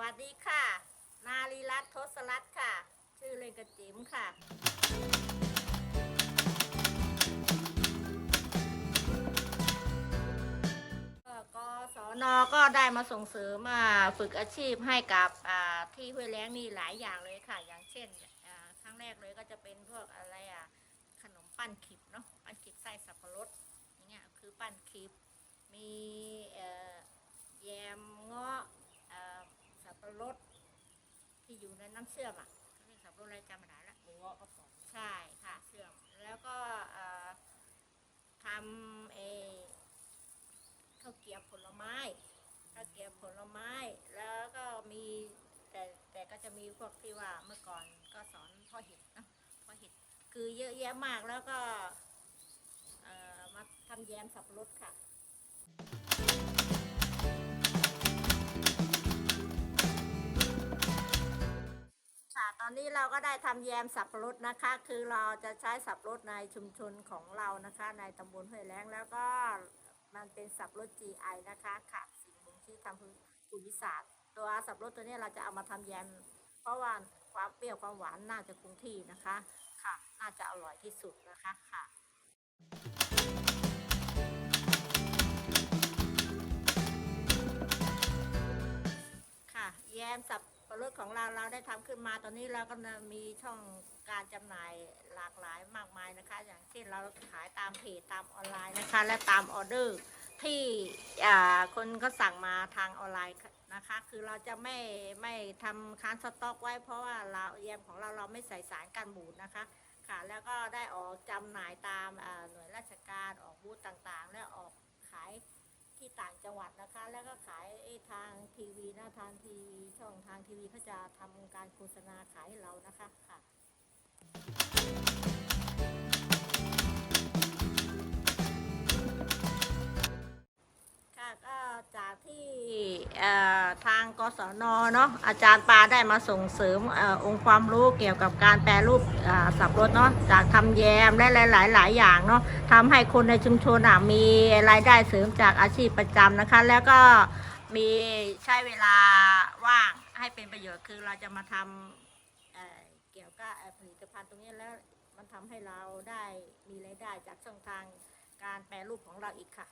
วัสดีค่ะ นารีรัตน์ทศรัตน์ค่ะ ชื่อเล่นกระจิ๋มค่ะก็กศนก็ได้มาส่งเสริมอ่าฝึกอาชีพให้กับอ่าที่ห้วยแล้งนี่หลายอย่างเลยค่ะ อย่างเช่นอ่าครั้งแรกเลยก็จะเป็นพวกอะไรอะขนมปั้นขิบเนาะปั้นขิบไส้สับปะรดอย่างเงี้ยคือปั้นขิบมีเอ่อแยมเงาะเอ่อสับปะรด ที่อยู่ในน้ำเชื่อมอะเขาเรียกสับปะรดอะไรจำไม่ได้ละมีเงาะกระป๋องใช่ค่ะเชื่อม แล้วก็เอ่อทำเออข้าวเกรี๊ยวผลไม้ข้าวเกรี๊ยวผลไม้ แล้วก็มีแต่แต่ก็จะมีพวกที่ว่าเมื่อก่อนก็สอนพ่อเห็ดเนอะพ่อเห็ดคือเยอะแยะมากแล้วก็เอ่อมาทำแยมสับปะรดค่ะค่ะ ก็ได้ทำแยมสับปะรดนะคะ คือเราจะใช้สับปะรดในชุมชนของเรานะคะ ในตำบลห้วยแล้งแล้วก็มันเป็นสับปะรด GI นะคะค่ะสิ่งบ่งชี้ทางภูมิศาสตร์ ตัวสับปะรดตัวนี้เราจะเอามาทำแยม เพราะว่าความเปรี้ยวความหวานน่าจะคงที่นะคะค่ะ น่าจะอร่อยที่สุดนะคะค่ะค่ะแยมสับป รดของเราเราได้ทำขึ้นมาตอนนี้เราก็มีช่องการจำหน่ายหลากหลายมากมายนะคะ อย่างเช่นเราขายตามเพจตามออนไลน์นะคะ และตามออเดอร์ที่คนก็สั่งมาทางออนไลน์นะคะ คือเราจะไม่ไม่ทำค้างสต็อกไว้ เพราะว่าเราแยมของเราเราไม่ใส่สารกันบูดนะคะค่ะแล้วก็ได้ออกจำหน่ายตามหน่วยราชการออกบูธต่างๆ และออก ที่ต่างจังหวัดนะคะ แล้วก็ขายทางทีวีนะทางทีวีช่องทางทีวีเขาจะทำการโฆษณาขายให้เรานะคะค่ะ ทางกศนเนาะอาจารย์ปาได้มาส่งเสริมอองค์ความรู้เกี่ยวกับการแปรรูปสับรดเนาะจากทำแยมและหลายๆหลายอย่างเนาะทำให้คนในชุมชนมีรายได้เสริมจากอาชีพประจำนะคะ แล้วก็มีใช้เวลาว่างให้เป็นประโยชน์คือเราจะมาทำเเกี่ยวกับผลิตภัณฑ์ตรงนี้แล้วมันทำให้เราได้มีรายได้จากช่องทางการแปรรูปของเราอีกค่ะ